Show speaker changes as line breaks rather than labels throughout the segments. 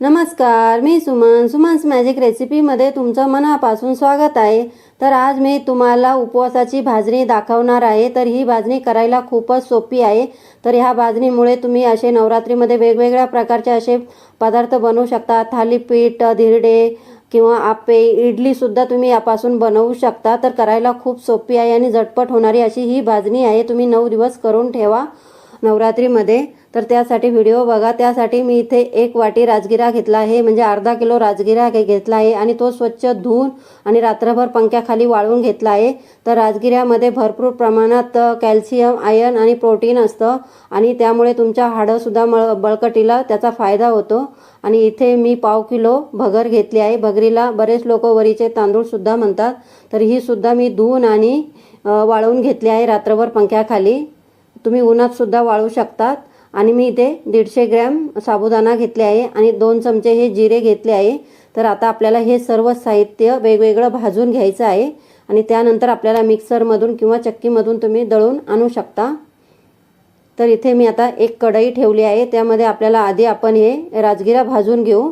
नमस्कार मी सुमन. सुमन्स मॅजिक रेसिपीमध्ये तुमचं मनापासून स्वागत आहे. तर आज मी तुम्हाला उपवासाची भाजणी दाखवणार आहे. तर ही भाजणी करायला खूपच सोपी आहे. तर ह्या भाजणीमुळे तुम्ही असे नवरात्रीमध्ये वेगवेगळ्या प्रकारचे असे पदार्थ बनवू शकता. थालीपीठ धिरडे किंवा आपे इडलीसुद्धा तुम्ही यापासून बनवू शकता. तर करायला खूप सोपी आहे आणि झटपट होणारी अशी ही भाजणी आहे. तुम्ही नऊ दिवस करून ठेवा नवरात्रीमध्ये. तर त्यासाठी व्हिडिओ बघा. त्यासाठी मी इथे एक वाटी राजगिरा घेतला आहे. म्हणजे अर्धा किलो राजगिरा घेतला आहे. आणि तो स्वच्छ धुवून आणि रात्रभर पंख्याखाली वाळवून घेतला आहे. तर राजगिऱ्यामध्ये भरपूर प्रमाणात कॅल्शियम आयर्न आणि प्रोटीन असतं. आणि त्यामुळे तुमच्या हाडंसुद्धा मळ बळकटीला त्याचा फायदा होतो. आणि इथे मी पाव किलो भगर घेतली आहे. भगरीला बरेच लोक वरीचे तांदूळसुद्धा म्हणतात. तर ही सुद्धा मी धुवून आणि वाळवून घेतली आहे रात्रभर पंख्याखाली. तुम्ही उन्हात सुद्धा वाळू शकतात. आणि मी इथे दीडशे ग्रॅम साबुदाणा घेतले आहे आणि दोन चमचे हे जिरे घेतले आहे. तर आता आपल्याला हे सर्व साहित्य वेगवेगळं भाजून घ्यायचं आहे. आणि त्यानंतर आपल्याला मिक्सरमधून किंवा चक्कीमधून तुम्ही दळून आणू शकता. तर इथे मी आता एक कढई ठेवली आहे. त्यामध्ये आपल्याला आधी आपण हे राजगिरा भाजून घेऊ.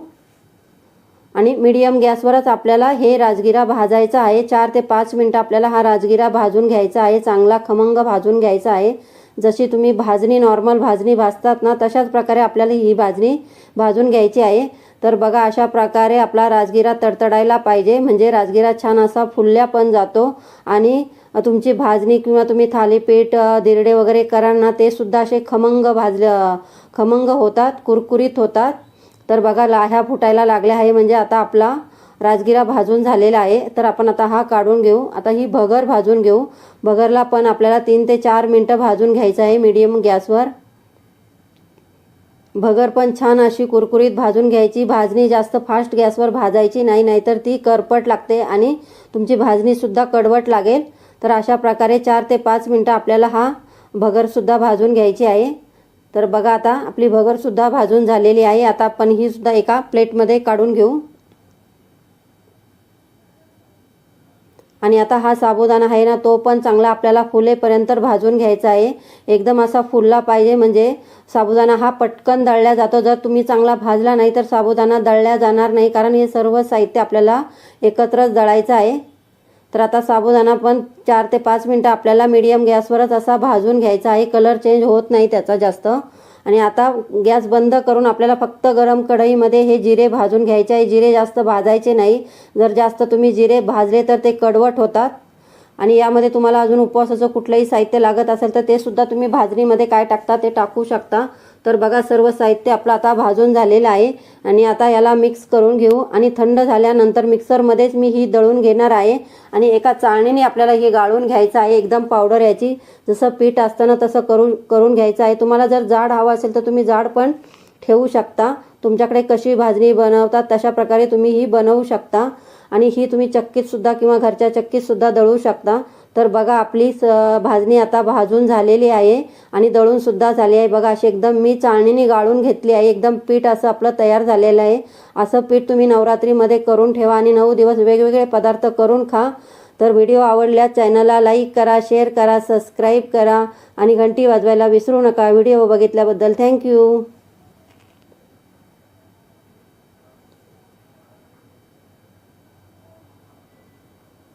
आणि मीडियम गॅसवरच आपल्याला हे राजगिरा भाजायचा आहे. चार ते पाच मिनटं आपल्याला हा राजगिरा भाजून घ्यायचा आहे. चांगला खमंग भाजून घ्यायचा आहे. जशी तुम्ही भाजणी नॉर्मल भाजणी भाजतात ना तशाच प्रकारे आपल्याला ही भाजणी भाजून घ्यायची आहे. तर बघा अशा प्रकारे आपला राजगिरा तडतडायला पाहिजे. म्हणजे राजगिरा छान असा फुलल्या पण जातो. आणि तुमची भाजणी किंवा तुम्ही थालीपीठ दिरडे वगैरे कराल ना ते सुद्धा असे खमंग भाजले खमंग होतात कुरकुरीत होतात. तर बघा लाह्या फुटायला लागल्या आहे. म्हणजे आता आपला राजगिरा भाजून झालेला आहे. तर आपण आता हा काढून घेऊ. आता ही भगर भाजून घेऊ. भगरला पण आपल्याला तीन ते चार मिनटं भाजून घ्यायचं आहे मीडियम गॅसवर. भगर पण छान अशी कुरकुरीत भाजून घ्यायची. भाजणी जास्त फास्ट गॅसवर भाजायची नाही नाहीतर ती करपट लागते आणि तुमची भाजणीसुद्धा कडवट लागेल. तर अशा प्रकारे चार ते पाच मिनटं आपल्याला हा भगरसुद्धा भाजून घ्यायची आहे. तर बघा आता आपली भगरसुद्धा भाजून झालेली आहे. आता आपण ही सुद्धा एका प्लेटमध्ये काढून घेऊ. आणि आता हा साबुदाणा आहे ना तो पण चांगला आपल्याला फुलेपर्यंत भाजून घ्यायचा आहे. एकदम असा फुलला पाहिजे म्हणजे साबुदाणा हा पटकन दळल्या जातो. जर तुम्ही चांगला भाजला नाही तर साबुदाणा दळल्या जाणार नाही कारण हे सर्व साहित्य आपल्याला एकत्रच दळायचं आहे. तर आता साबुदाणा पण चार ते पाच मिनटं आपल्याला मीडियम गॅसवरच असा भाजून घ्यायचा आहे. कलर चेंज होत नाही त्याचा जास्त. आणि आता गॅस बंद करून आपल्याला फक्त गरम कढईमध्ये हे जिरे भाजून घ्यायचे आहे. जिरे जास्त भाजायचे नाही. जर जास्त तुम्ही जिरे भाजले तर ते कडवट होतात. आणि यामध्ये तुम्हाला अजून उपवासाचं कुठलंही साहित्य लागत असेल तर ते सुद्धा तुम्ही भाजणीमध्ये काय टाकता ते टाकू शकता. तर बघा सर्व साहित्य आपलं आता भाजून झालेलं आहे. आणि आता याला मिक्स करून घेऊ. आणि थंड झाल्यानंतर मिक्सरमध्येच मी ही दळून घेणार आहे. आणि एका चाळणीने आपल्याला हे गाळून घ्यायचं आहे. एकदम पावडर याची. जसं पीठ असतं ना तसं करून करून घ्यायचं आहे. तुम्हाला जर जाड हवं असेल तर तुम्ही जाड पण ठेवू शकता. तुमच्याकडे कशी भाजणी बनवतात तशा प्रकारे तुम्ही ही बनवू शकता. आणि ही तुम्ही चक्कीतसुद्धा किंवा घरच्या चक्कीतसुद्धा दळू शकता. तर बघा आपली स भाजणी आता भाजून झालेली आहे आणि दळूनसुद्धा झाली आहे. बघा अशी एकदम मी चाळणीने गाळून घेतली आहे. एकदम पीठ असं आपलं तयार झालेलं आहे. असं पीठ तुम्ही नवरात्रीमध्ये करून ठेवा आणि नऊ दिवस वेगवेगळे पदार्थ करून खा. तर व्हिडिओ आवडल्यास चॅनलला लाईक करा शेअर करा सबस्क्राईब करा आणि घंटी वाजवायला विसरू नका. व्हिडिओ बघितल्याबद्दल थँक्यू.